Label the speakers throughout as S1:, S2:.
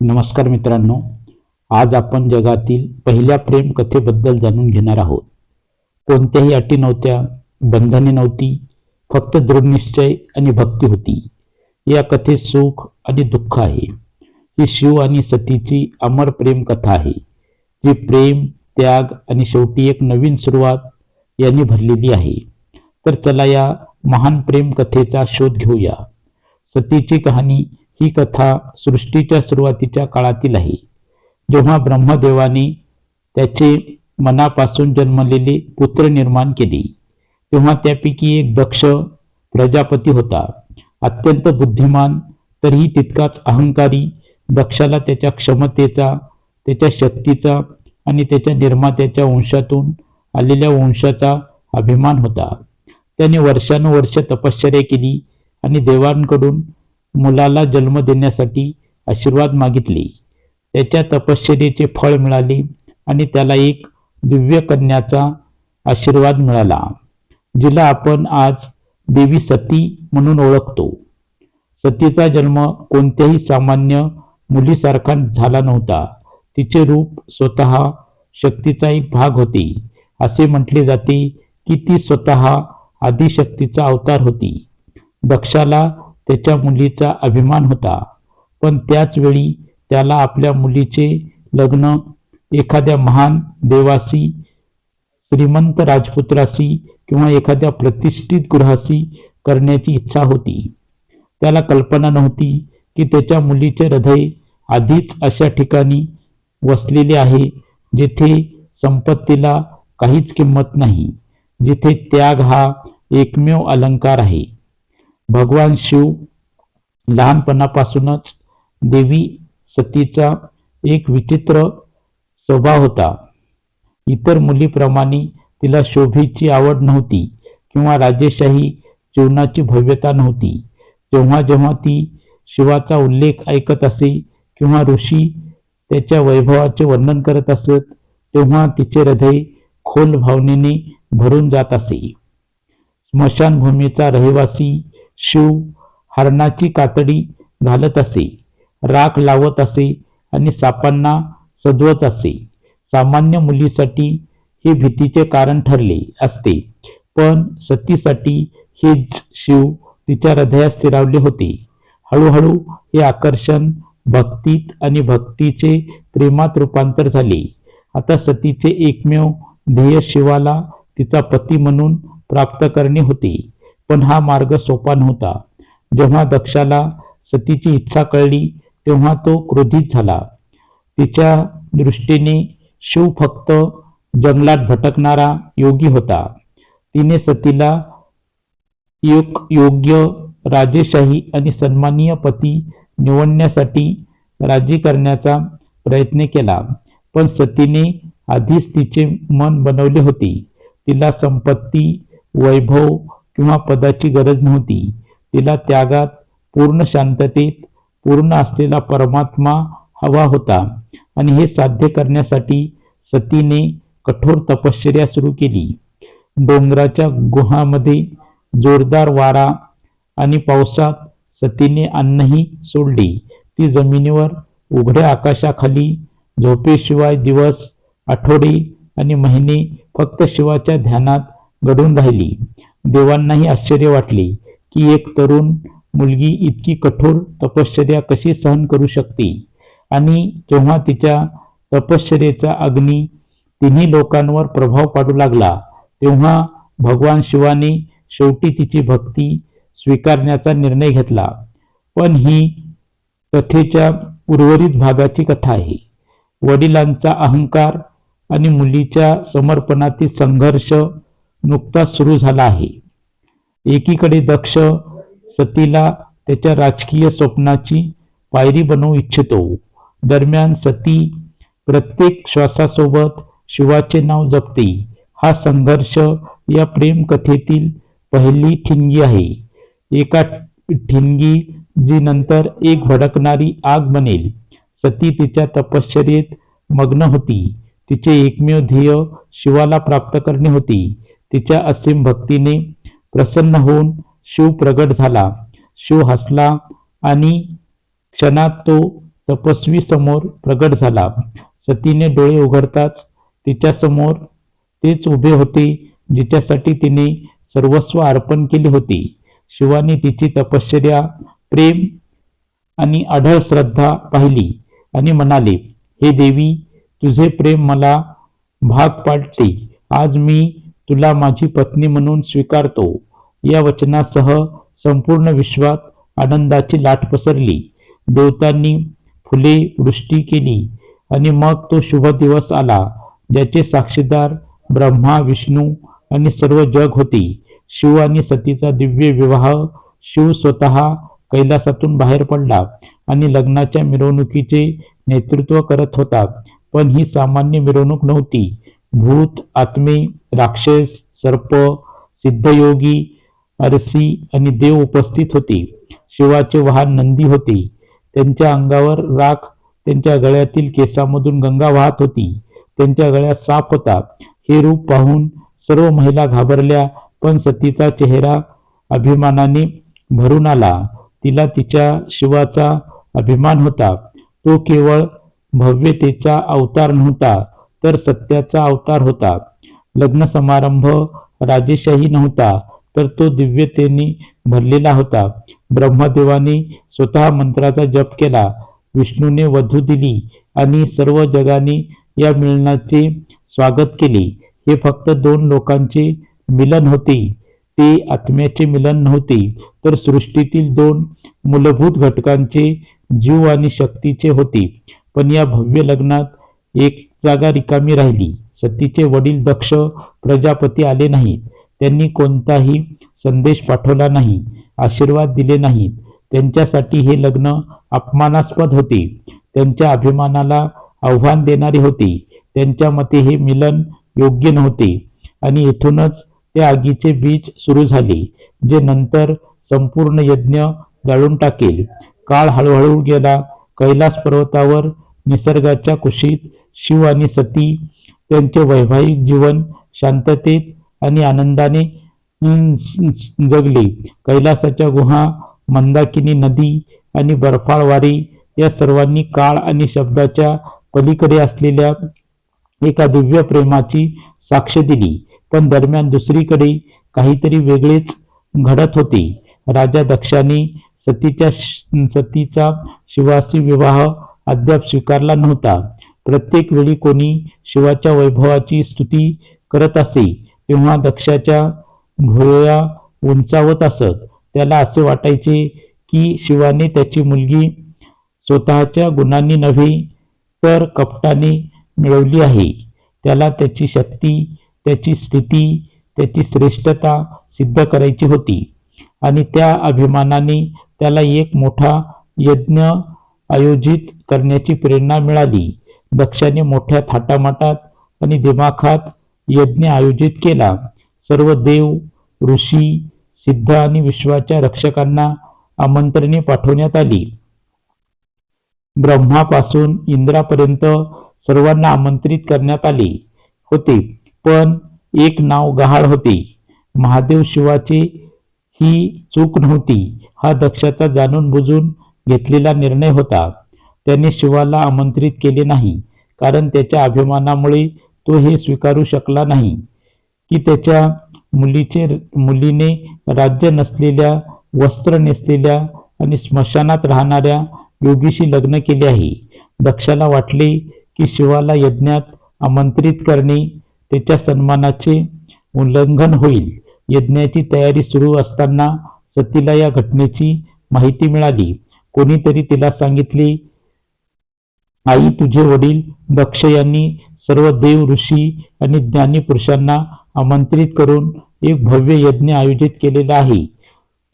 S1: नमस्कार मित्रांनो आज आपण जगातील पहिल्या प्रेम कथेबद्दल जाणून घेणार आहोत. कोणत्याही अटी नव्हत्या बंधने नव्हती फक्त दृढनिश्चय आणि भक्ती होती. या कथेत सुख आणि दुःख आहे. ही शिव आणि सतीची अमर प्रेम कथा आहे जी प्रेम त्याग आणि शेवटी एक नवीन सुरुवात यांनी भरलेली आहे. तर चला या महान प्रेम कथेचा शोध घेऊया. सतीची कहाणी ही कथा सृष्टीच्या सुरुवातीच्या काळातील आहे. जेव्हा ब्रह्मदेवाने त्याचे मनापासून जन्मलेले पुत्र निर्माण केले तेव्हा त्यापैकी एक दक्ष प्रजापती होता. अत्यंत बुद्धिमान तरीही तितकाच अहंकारी दक्षाला त्याच्या क्षमतेचा त्याच्या शक्तीचा आणि त्याच्या निर्मात्याच्या वंशातून आलेल्या वंशाचा अभिमान होता. त्याने वर्षानुवर्ष तपश्चर्या केली आणि देवांकडून मुलाला जन्म देण्यासाठी आशीर्वाद मागितले. त्याच्या तपश्चर्येचे फळ मिळाले आणि त्याला एक दिव्य कन्याचा आशीर्वाद मिळाला. जिला आपण आज देवी सती म्हणून ओळखतो. सतीचा जन्म कोणत्याही सामान्य मुलीसारखा झाला नव्हता. तिचे रूप स्वतः शक्तीचा एक भाग होते. असे म्हटले जाते की ती स्वतः आदिशक्तीचा अवतार होती. दक्षाला त्याच्या मुलीचा अभिमान होता. पण त्याचवेळी त्याला आपल्या मुलीचे लग्न एखाद्या महान देवाशी श्रीमंत राजपुत्राशी किंवा एखाद्या प्रतिष्ठित गृहाशी करण्याची इच्छा होती. त्याला कल्पना नव्हती की त्याच्या मुलीचे हृदय आधीच अशा ठिकाणी वसलेले आहे जिथे संपत्तीला काहीच किंमत नाही जिथे त्याग हा एकमेव अलंकार आहे. भगवान शिव लहानपणापासूनच देवी सतीचा एक विचित्र स्वभाव होता. इतर मुलीप्रमाणे तिला शोभेची आवड नव्हती किंवा राजेशाही जीवनाची भव्यता नव्हती. जेव्हा जेव्हा ती शिवाचा उल्लेख ऐकत असे किंवा ऋषी त्याच्या वैभवाचे वर्णन करत असत तेव्हा तिचे हृदय खोल भावनेने भरून जात असे. स्मशानभूमीचा रहिवासी शिव हरणाची कातडी घालत असे राख लावत असे आणि सापांना सजवत असे. सामान्य मुलीसाठी हे भीतीचे कारण ठरले असते. पण सतीसाठी हेच शिव तिच्या हृदयात स्थिरावले होते. हळूहळू हे आकर्षण भक्तीत आणि भक्तीचे प्रेमात रूपांतर झाले. आता सतीचे एकमेव ध्येय शिवाला तिचा पती म्हणून प्राप्त करणे होते. पण हा मार्ग सोपा नव्हता. जेव्हा दक्षाला सतीची इच्छा कळली तेव्हा तो क्रोधित झाला. तिच्या दृष्टीने शिव फक्त जंगलात भटकणारा योगी होता. तिने सतीला योग योग्य राजेशाही आणि सन्मानीय पती निवडण्यासाठी राजी करण्याचा प्रयत्न केला. पण सतीने आधीच तिचे मन बनवले होते. तिला संपत्ती वैभव किंवा पदाची गरज नव्हती. तिला त्यागात पूर्ण शांततेत पूर्ण असलेला परमात्मा हवा होता. आणि हे साध्य करण्यासाठी सतीने कठोर तपश्चर्या सुरू केली. डोंगराच्या गुहामध्ये जोरदार वारा आणि पावसात सतीने अन्नही सोडले. ती जमिनीवर उघड्या आकाशाखाली झोपेशिवाय दिवस आठवडे आणि महिने फक्त शिवाच्या ध्यानात घडून राहिली. देवांनाही आश्चर्य वाटले की एक तरुण मुलगी इतकी कठोर तपश्चर्या कशी सहन करू शकते? आणि जेव्हा तिच्या तपश्चर्येचा अग्नी तिन्ही लोकांवर प्रभाव पाडू लागला तेव्हा भगवान शिवाने शेवटी तिची भक्ती स्वीकारण्याचा निर्णय घेतला. पण ही कथेच्या उर्वरित भागाची कथा आहे. वडिलांचा अहंकार आणि मुलीच्या समर्पणातील संघर्ष नुकताच सुरू झाला आहे. एकीकडे दक्ष सतीला त्याच्या राजकीय स्वप्नाची पायरी बनवू इच्छितो. दरम्यान सती प्रत्येक श्वासासोबत शिवाचे नाव जपते. हा संघर्ष या प्रेम कथेतील पहिली ठिणगी आहे. एका ठिणगी जी नंतर एक भडकणारी आग बनेल. सती तिच्या तपश्चर्येत मग्न होती. तिचे एकमेव ध्येय शिवाला प्राप्त करणे होती. तिच्या असीम भक्तीने प्रसन्न होऊन शिव प्रगट झाला. शिव हसला आणि क्षणात तो तपस्वी समोर प्रगट झाला. सतीने डोळे उघडताच तिच्यासमोर तेच उभे होते जिच्यासाठी तिने सर्वस्व अर्पण केले होते. शिवाने तिची तपश्चर्या प्रेम आणि अढळ श्रद्धा पाहिली आणि म्हणाले हे देवी तुझे प्रेम मला भाग पाडते. आज मी तुला माझी पत्नी म्हणून स्वीकारतो. या वचनासह संपूर्ण विश्वात आनंदाची लाट पसरली. देवतांनी फुले वृष्टी केली आणि मग तो शुभ दिवस आला ज्याचे साक्षीदार ब्रह्मा विष्णू आणि सर्व जग होते. शिव आणि सतीचा दिव्य विवाह शिव स्वतः कैलासातून बाहेर पडला आणि लग्नाच्या मिरवणुकीचे नेतृत्व करत होता. पण ही सामान्य मिरवणूक नव्हती. भूत आत्मे राक्षस सर्प सिद्धयोगी अरसी आणि देव उपस्थित होते. शिवाचे वाहन नंदी होते. त्यांच्या अंगावर राख त्यांच्या गळ्यातील केसामधून गंगा वाहत होती. त्यांच्या गळ्यात साप होता. हे रूप पाहून सर्व महिला घाबरल्या पण सतीचा चेहरा अभिमानाने भरून आला. तिला तिच्या शिवाचा अभिमान होता. तो केवळ भव्यतेचा अवतार नव्हता तर सत्याचा अवतार होता. लग्न समारंभ राजेशाही नव्हता तर तो दिव्यतेने भरलेला होता. ब्रह्मदेवाने स्वतः मंत्राचा जप केला विष्णूने वधू दिली आणि सर्व जगाने या मिलनाचे स्वागत केले. हे फक्त दोन लोकांचे मिलन होते. ते आत्म्याचे मिलन नव्हते तर सृष्टीतील दोन मूलभूत घटकांचे जीव आणि शक्तीचे होते. पण या भव्य लग्नात एक जागा रिकामी राहिली. सतीचे वडील दक्ष प्रजापती आले नाहीत. त्यांनी कोणताही संदेश पाठवला नाही. आशीर्वाद दिले नाहीत. त्यांच्यासाठी हे लग्न अपमानास्पद होते. त्यांच्या अभिमानाला आव्हान देणारे होते. त्यांच्या मते हे मिलन योग्य नव्हते. आणि येथूनच त्या आगीचे बीज सुरू झाले जे नंतर संपूर्ण यज्ञ जाळून टाकेल. काळ हळूहळू गेला. कैलास पर्वतावर निसर्गाच्या कुशीत शिव आणि सती त्यांचे वैवाहिक जीवन शांततेत आणि आनंदाने जगले. कैलासाच्या गुहा मंदाकिनी नदी आणि बर्फाळ वारी या सर्वांनी काळ आणि शब्दाच्या पलीकडे असलेल्या एका दिव्य प्रेमाची साक्ष दिली. पण दरम्यान दुसरीकडे काहीतरी वेगळेच घडत होते. राजा दक्षाने सतीच्या सतीचा शिवासी विवाह अद्याप स्वीकारला नव्हता. प्रत्येक वेळी कोणी शिवाच्या वैभवाची स्तुती करत असे तेव्हा दक्षाच्या भुवया उंचावत असत त्याला असे वाटायचे की शिवाने त्याची मुलगी स्वतःच्या गुणांनी नव्हे तर कपटाने मिळवली आहे. त्याला त्याची शक्ती त्याची स्थिती त्याची श्रेष्ठता सिद्ध करायची होती आणि त्या अभिमानाने त्याला एक मोठा यज्ञ आयोजित करण्याची प्रेरणा मिळाली. दक्षाने मोठ्या थाटामाटात आणि दिमाखात यज्ञ आयोजित केला. सर्व देव ऋषी सिद्ध आणि विश्वाच्या रक्षकांना आमंत्रणे पाठवण्यात आली. ब्रह्मापासून इंद्रापर्यंत सर्वांना आमंत्रित करण्यात आले होते पण एक नाव गहाळ होते. महादेव शिवाचे ही चूक नव्हती हा दक्षाचा जाणून बुजून घेतलेला निर्णय होता. त्याने शिवाला आमंत्रित केले नाही कारण त्याच्या अभिमानामुळे तो हे स्वीकारू शकला नाही की त्याच्या मुलीचे मुलीने राज्य नसलेल्या वस्त्र नेसलेल्या आणि स्मशानात राहणाऱ्या योगीशी लग्न केले आहे. दक्षाला वाटले की शिवाला यज्ञात आमंत्रित करणे त्याच्या सन्मानाचे उल्लंघन होईल. यज्ञाची तयारी सुरू असताना सतीला या घटनेची माहिती मिळाली. कोणीतरी तिला सांगितले आई तुझे वडील दक्ष यांनी सर्व देव ऋषी आणि ज्ञानी पुरुषांना आमंत्रित करून एक भव्य यज्ञ आयोजित केलेला आहे.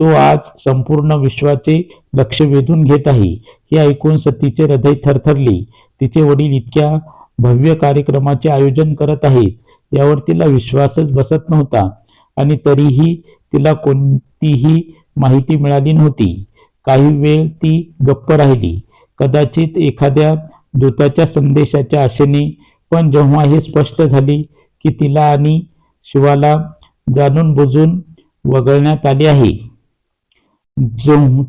S1: तो आज संपूर्ण विश्वाचे लक्ष वेधून घेत आहे. हे ऐकून सतीचे हृदय थरथरले. तिचे वडील इतक्या भव्य कार्यक्रमाचे आयोजन करत आहेत. यावर तिला विश्वासच बसत नव्हता आणि तरीही तिला कोणतीही माहिती मिळाली नव्हती. काही वेळ ती गप्प राहिली. कदाचित एखाद्या दूताच्या संदेशाच्या आशेने. पण जेव्हा हे स्पष्ट झाले की तिला आणि शिवाला जाणून बुजून वगळण्यात आले आहे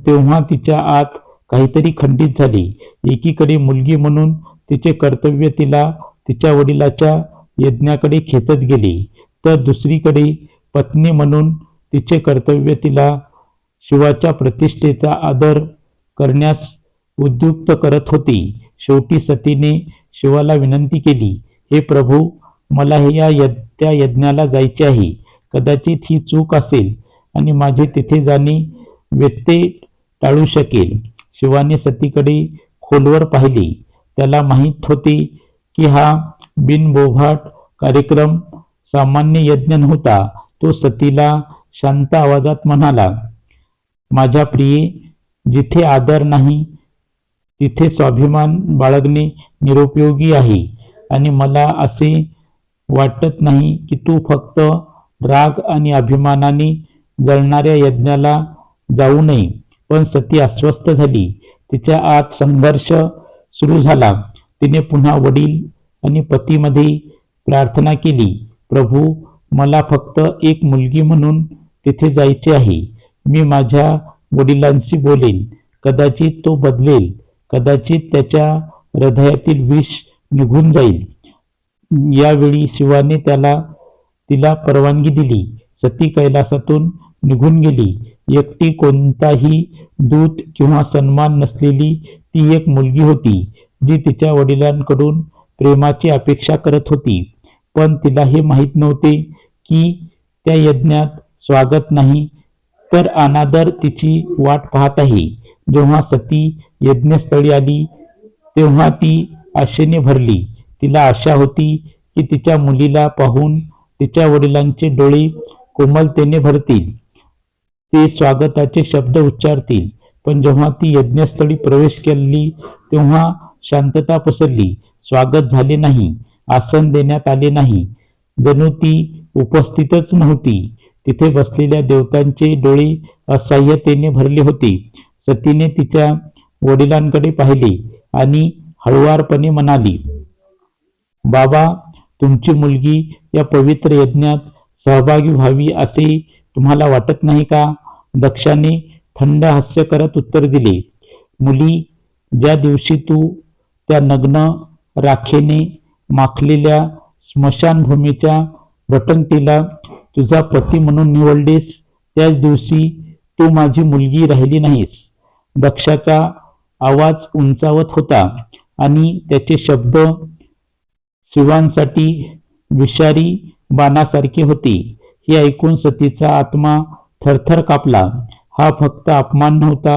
S1: तेव्हा तिच्या आत काहीतरी खंडित झाली. एकीकडे मुलगी म्हणून तिचे कर्तव्य तिला तिच्या वडिलाच्या यज्ञाकडे खेचत गेले. तर दुसरीकडे पत्नी म्हणून तिचे कर्तव्य तिला शिवाच्या प्रतिष्ठेचा आदर करण्यास उद्युक्त करत होती. शेवटी सतीने शिवाला विनंती केली हे प्रभू मला हे या यज्ञ त्या यज्ञाला जायचे आहे. कदाचित ही चूक असेल आणि माझे तिथे जाणे व्यत्यय टाळू शकेल. शिवाने सतीकडे खोलवर पाहिले. त्याला माहीत होते की हा बिनबोभाट कार्यक्रम सामान्य यज्ञ नव्हता. तो सतीला शांत आवाजात म्हणाला माझ्या प्रिये जिथे आदर नाही तिथे स्वाभिमान बाळगणे निरुपयोगी आहे. आणि मला असे वाटत नाही की तू फक्त राग आणि अभिमानाने जळणाऱ्या यज्ञाला जाऊ नये पण सती अस्वस्थ झाली. तिच्या आत संघर्ष सुरू झाला. तिने पुन्हा वडील आणि पतीमध्ये प्रार्थना केली प्रभू मला फक्त एक मुलगी म्हणून तिथे जायचे आहे. मी माझ्या वडिलांशी बोलेन. कदाचित तो बदलेल. कदाचित त्याच्या हृदयातील विष निघून जाईल. यावेळी शिवाने त्याला तिला परवानगी दिली. सती कैलासातून निघून गेली. एकटी कोणताही दूत किंवा सन्मान नसलेली ती एक मुलगी होती जी तिच्या वडिलांकडून प्रेमाची अपेक्षा करत होती. पण तिला हे माहीत नव्हते की त्या यज्ञात स्वागत नाही तर अनादर तिची वाट पाहत आहे. जेव्हा सती यज्ञस्थळी आली तेव्हा ती आशेने भरली. तिला आशा होती की तिच्या मुलीला पाहून तिच्या वडिलांचे डोळे कोमलतेने भरतील. ते स्वागताचे शब्द उच्चारतील. पण जेव्हा ती यज्ञस्थळी प्रवेश केली तेव्हा शांतता पसरली. स्वागत झाले नाही. आसन देण्यात आले नाही. जणू ती उपस्थितच नव्हती. तिथे बसलेल्या देवतांचे डोळे असह्यतेने भरले होते. सतीने तिच्या वडिलांकडे पाहिले आणि हळुवारपणे म्हणाली बाबा तुमची मुलगी या पवित्र यज्ञात सहभागी व्हावी असे तुम्हाला वाटत नाही का? दक्षाने थंड हास्य करत उत्तर दिले मुली ज्या दिवशी तू त्या नग्न राखेने माखलेल्या स्मशानभूमीच्या भटंगतीला तुझा पती म्हणून निवडलेस त्याच दिवशी तू माझी मुलगी राहिली नाहीस. दक्षाचा आवाज उंचावत होता आणि त्याचे शब्द शिवांसाठी विषारी बाणासारखे होते. हे ऐकून सतीचा आत्मा थरथर कापला. हा फक्त अपमान नव्हता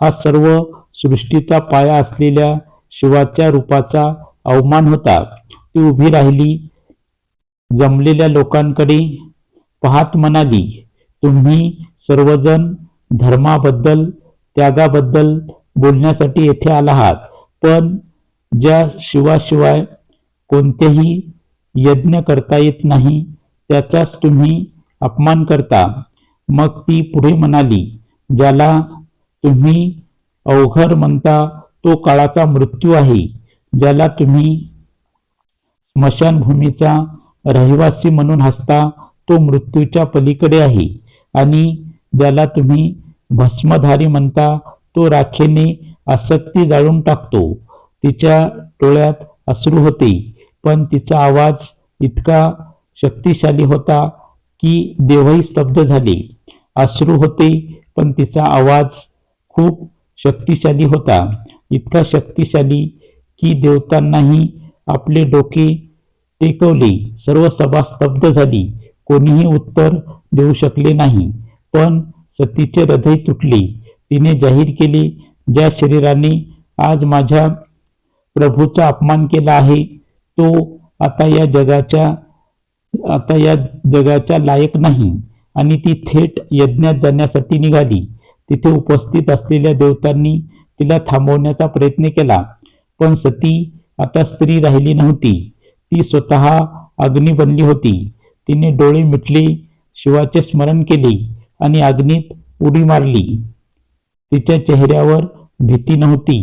S1: हा सर्व सृष्टीचा पाया असलेल्या शिवाच्या रूपाचा अवमान होता. ती उभी राहिली जमलेल्या लोकांकडे पाहत म्हणाली तुम्ही सर्वजण धर्माबद्दल त्यागाबद्दल बोलण्यासाठी येथे आला आहात. पण ज्या शिवाशिवाय कोणतेही यज्ञ करता येत नाही त्याचाच तुम्ही अपमान करता. मग ती पुढे म्हणाली ज्याला तुम्ही अवघर म्हणता तो काळाचा मृत्यू आहे. ज्याला तुम्ही स्मशानभूमीचा रहिवासी म्हणून हसता तो मृत्यूच्या पलीकडे आहे. आणि ज्याला तुम्ही भस्मधारी म्हणता तो राखेने आसक्ती जाळून टाकतो. तिच्या डोळ्यात अश्रू होते पण तिचा आवाज इतका शक्तिशाली होता की देवही स्तब्ध झाले. अश्रू होते पण तिचा आवाज खूप शक्तिशाली होता. इतका शक्तिशाली की देवतांनाही आपले डोके टेकवले. सर्व सभा स्तब्ध झाली. कोणीही उत्तर देऊ शकले नाही. पण सतीचे हृदय तुटले. तिने जाहीर केले ज्या शरीराने आज माझ्या प्रभूचा अपमान केला आहे तो आता या जगाच्या आता या जगाच्या लायक नाही. आणि ती थेट यज्ञात जाण्यासाठी निघाली. तिथे उपस्थित असलेल्या देवतांनी तिला थांबवण्याचा प्रयत्न केला. पण सती आता स्त्री राहिली नव्हती. ती स्वतः अग्नी बनली होती. तिने डोळे मिटले शिवाचे स्मरण केले. आणि अग्नीत उडी मारली. तिच्या चेहऱ्यावर भीती नव्हती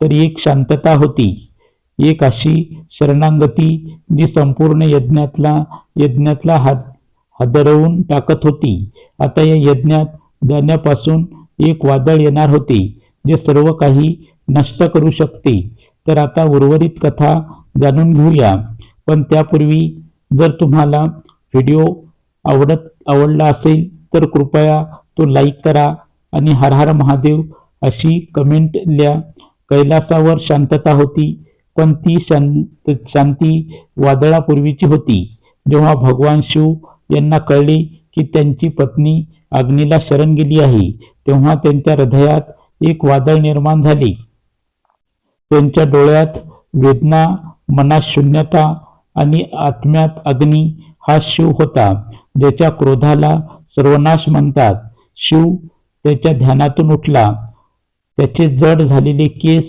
S1: तर एक शांतता होती. एक अशी शरणांगती जी संपूर्ण यज्ञातला यज्ञातला हात हादरवून टाकत होती. आता या यज्ञात जाण्यापासून एक वादळ येणार होते जे सर्व काही नष्ट करू शकते. तर आता उर्वरित कथा जाणून घेऊया. पण त्यापूर्वी जर तुम्हाला व्हिडिओ आवडत आवडला असेल तर कृपया तो लाईक करा आणि हर हर महादेव अशी कमेंट लिहा. कैलासावर शांतता होती पण ती शांत शांती वादळापूर्वीची होती. जेव्हा भगवान शिव यांना कळले की त्यांची पत्नी अग्नीला शरण गेली आहे तेव्हा त्यांच्या हृदयात एक वादळ निर्माण झाले. त्यांच्या डोळ्यात वेदना मनात शून्यता आणि आत्म्यात अग्नी हा शिव होता ज्याच्या क्रोधाला सर्वनाश म्हणतात. शिव त्याच्या ध्यानातून उठला. त्याचे जड झालेले केस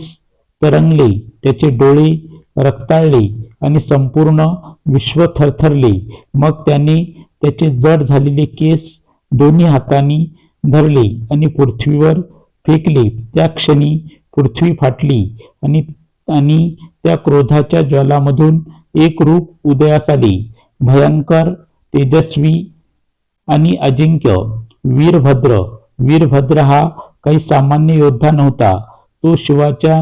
S1: तरंगले त्याचे डोळे रक्ताळले आणि संपूर्ण विश्व थरथरले. मग त्याने त्याचे जड झालेले केस दोन्ही हातांनी धरले आणि पृथ्वीवर फेकले. त्या क्षणी पृथ्वी फाटली आणि आणि त्या क्रोधाच्या ज्वालामधून एक रूप उदयास आले. भयंकर तेजस्वी आणि अजिंक्य. वीरभद्र. वीरभद्र हा काही सामान्य योद्धा नव्हता. तो शिवाच्या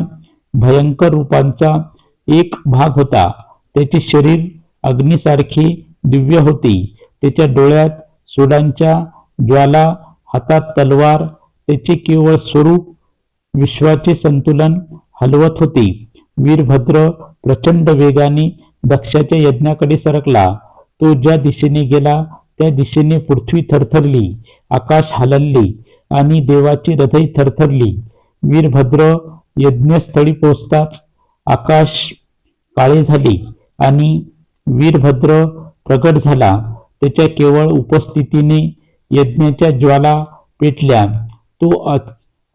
S1: भयंकर रूपांचा एक भाग होता. त्याचे शरीर अग्नीसारखे दिव्य होते. त्याच्या डोळ्यात सुडांच्या ज्वाला हातात तलवार त्याचे केवळ स्वरूप विश्वाचे संतुलन हलवत होते. वीरभद्र प्रचंड वेगाने दक्षाच्या यज्ञाकडे सरकला. तो ज्या दिशेने गेला त्या दिशेने पृथ्वी थरथरली आकाश हललले आणि देवाची हृदय थरथरली. वीरभद्र यज्ञस्थळी पोचताच आकाश काळे झाले आणि वीरभद्र प्रगट झाला. त्याच्या केवळ उपस्थितीने यज्ञाच्या ज्वाला पेटल्या. तो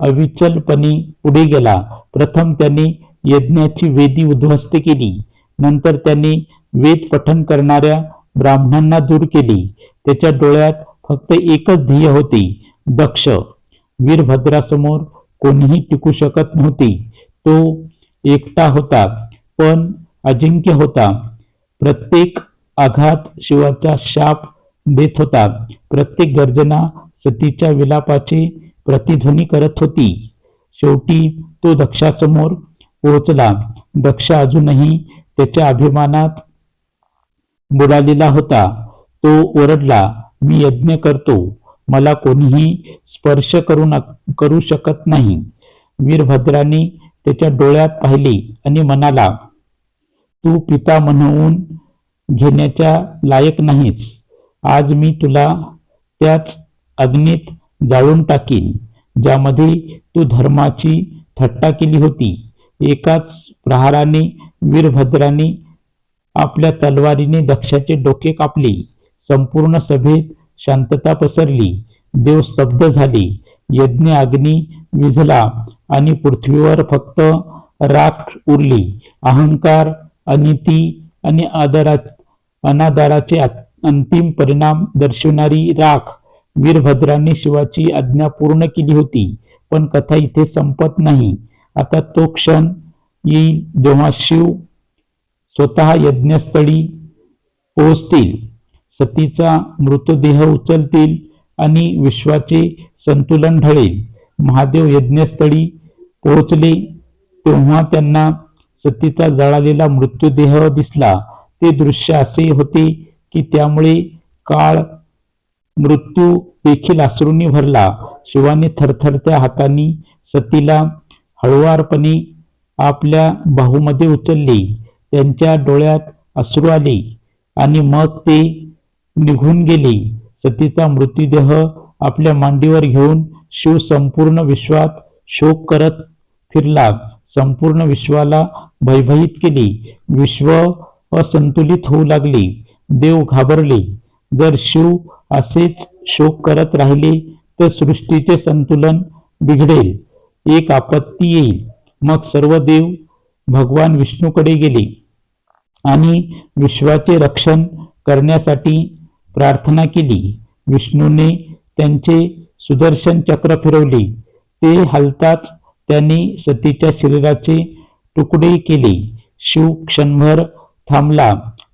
S1: अविचलपणे पुढे गेला. प्रथम त्याने यज्ञाची वेदी उद्ध्वस्त केली. नंतर त्याने वेद पठन करणाऱ्या ब्राह्मणांना दूर केली. त्याच्या डोळ्यात फक्त एकच ध्येय होती दक्ष. वीरभद्रासमोर कोणीही टिकू शकत नव्हती. तो एकटा होता पण अजिंक्य होता. प्रत्येक आघात शिवाचा शाप देत होता. प्रत्येक गर्जना सतीच्या विलापाचे प्रतिध्वनी करत होती. शेवटी तो दक्षासमोर पोहोचला. दक्ष अजूनही त्याच्या अभिमानात बुडालेला होता. तो ओरडला मी यज्ञ करतो. मला कोणीही स्पर्श करू न करू शकत नाही. वीरभद्राने त्याच्या डोळ्यात पाहिले आणि म्हणाला तू पिता म्हणून घेण्याच्या लायक नाहीस. आज मी तुला त्याच अग्नीत जाळून टाकीन ज्यामध्ये तू धर्माची थट्टा केली होती. एकाच प्रहाराने वीरभद्राने आपल्या तलवारीने दक्षाचे डोके कापले. संपूर्ण सभेत शांतता पसरली. देव स्तब्ध झाले. यज्ञ अग्नी विझला आणि पृथ्वीवर फक्त राख उरली. अहंकार अनिती आणि आदरा अनादराचे अंतिम परिणाम दर्शवणारी राख वीरभद्राने शिवाची आज्ञा पूर्ण केली होती. पण कथा इथे संपत नाही. आता तो क्षण येईल जेव्हा शिव स्वतः यज्ञस्थळी पोहोचतील सतीचा मृतदेह उचलतील आणि विश्वाचे संतुलन ढळेल. महादेव यज्ञस्थळी पोहोचले तेव्हा त्यांना सतीचा जळालेला मृत्यूदेह दिसला. ते दृश्य असे होते की त्यामुळे काळ मृत्यू देखील अश्रूंनी भरला. शिवाने थरथरत्या हातांनी सतीला हळुवारपणे आपल्या बाहूमध्ये उचलले. त्यांच्या डोळ्यात अश्रू आले आणि मग ते निघून गेले. सतीचा मृत्यूदेह आपल्या मांडीवर घेऊन शिव संपूर्ण विश्वात शोक करत फिरला. संपूर्ण विश्वाला भयभीत केले. विश्व असंतुलित होऊ लागले. देव घाबरले. जर शिव असेच शोक करत राहिले तर सृष्टीचे संतुलन बिघडेल. एक आपत्ती येईल. मग सर्व देव भगवान विष्णूकडे गेले. आणि विश्वाचे रक्षण करण्यासाठी प्रार्थना केली. विष्णूने त्यांचे सुदर्शन चक्र फिरवले. ते हलताच त्यांनी सतीच्या शरीराचे तुकडे केले. शिव क्षणभर थांबला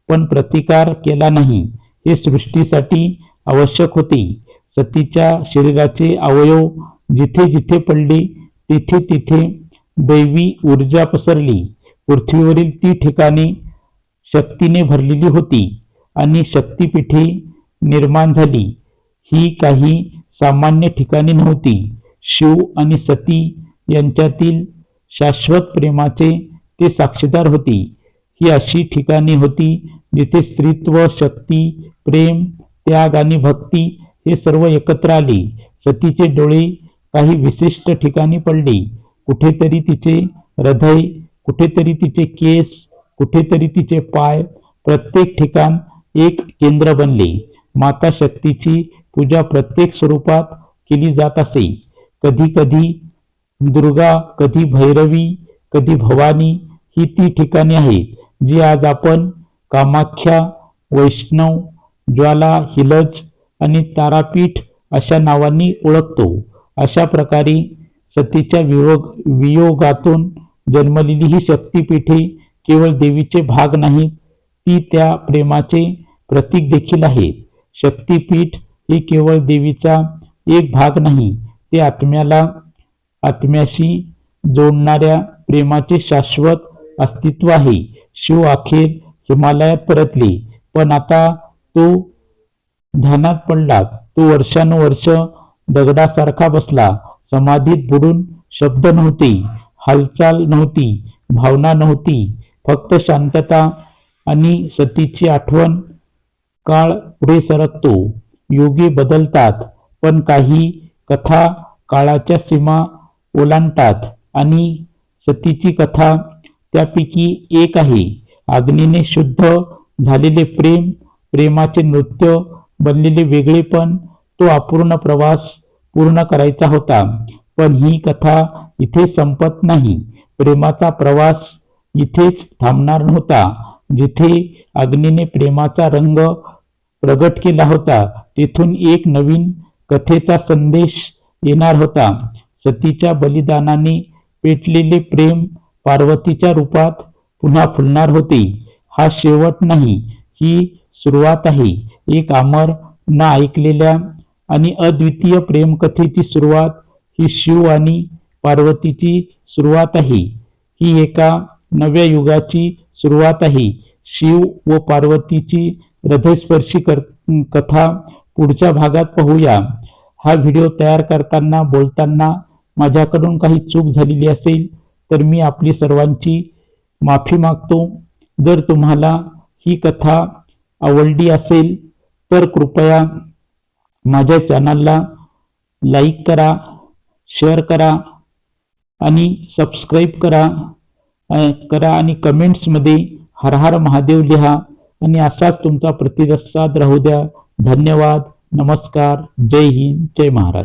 S1: पण प्रतिकार केला नाही. हे सृष्टीसाठी आवश्यक होते. सतीच्या शरीराचे अवयव जिथे जिथे पडले तिथे तिथे दैवी ऊर्जा पसरली. पृथ्वीवरील ती ठिकाणी शक्तीने भरलेली होती आणि शक्तिपीठे निर्माण झाली. ही काही सामान्य ठिकाणी नव्हती. शिव आणि सती यांच्यातील शाश्वत प्रेमाचे ते साक्षीदार होती. ही अशी ठिकाणे होती जिथे स्त्रीत्व शक्ती प्रेम त्याग आणि भक्ती हे सर्व एकत्र आले. सतीचे डोळे काही विशिष्ट ठिकाणी पडले. कुठेतरी तिचे हृदय कुठेतरी तिचे केस कुठेतरी तिचे पाय प्रत्येक ठिकाण एक केंद्र बनले. माता शक्तीची पूजा प्रत्येक स्वरूपात केली जात असे. कधी कधी दुर्गा कधी भैरवी कधी भवानी ही ती ठिकाणे आहेत जी आज आपण कामाख्या वैष्णव ज्वाला हिलज आणि तारापीठ अशा नावांनी ओळखतो. अशा प्रकारे सतीच्या वियोग वियोगातून जन्मलेली ही शक्तिपीठे केवळ देवीचे भाग नाहीत ती त्या प्रेमाचे प्रतीक देखील आहेत शक्तिपीठ हे केवळ देवीचा एक भाग नाही ते आत्म्याला आत्म्याशी जोडणाऱ्या प्रेमाचे शाश्वत अस्तित्व आहे. शिव अखेर हिमालयात परतले पण आता तो ध्यानात पडला तो वर्षानुवर्ष दगडासारखा बसला. समाधीत बुडून शब्द नव्हते हालचाल नव्हती भावना नव्हती. फक्त शांतता आणि सतीची आठवण. काळ पुढे सरकतो. योगी बदलतात पण काही कथा काळाच्या सीमा ओलांडतात आणि सतीची कथा त्यापैकी एक आहे. अग्नीने शुद्ध झालेले प्रेम प्रेमाचे नृत्य बनलेले वेगळेपण तो अपूर्ण प्रवास पूर्ण करायचा होता. पण ही कथा इथे संपत नाही. प्रेमाचा प्रवास इथेच थांबणार नव्हता. जिथे अग्नीने प्रेमाचा रंग प्रगट केला होता तेथून एक नवीन कथेचा संदेश येणार होता. सतीच्या बलिदानाने पेटलेले प्रेम पार्वतीच्या रूपात पुन्हा फुलणार होते. हा शेवट नाही ही सुरुवात आहे. एक अमर न ऐकलेल्या आणि अद्वितीय प्रेमकथेची सुरुवात ही शिव आणि पार्वतीची सुरुवात आहे. ही एका नव्या युगाची सुरुवात आहे शिव व पार्वतीची हृदयस्पर्शी कर कथा पुढच्या भागात पाहूया. हा व्हिडिओ तयार करताना बोलताना माझ्याकडून काही चूक झालेली असेल तर मी आपली सर्वांची माफी मागतो. जर तुम्हाला ही कथा आवडली असेल तर कृपया माझ्या चॅनलला लाईक करा शेअर करा आणि सबस्क्राईब करा. करा आणि कमेंट्समध्ये हर हर महादेव लिहा. आणि असाच तुमचा प्रतिसाद राहू द्या. धन्यवाद. नमस्कार. जय हिंद. जय महाराज.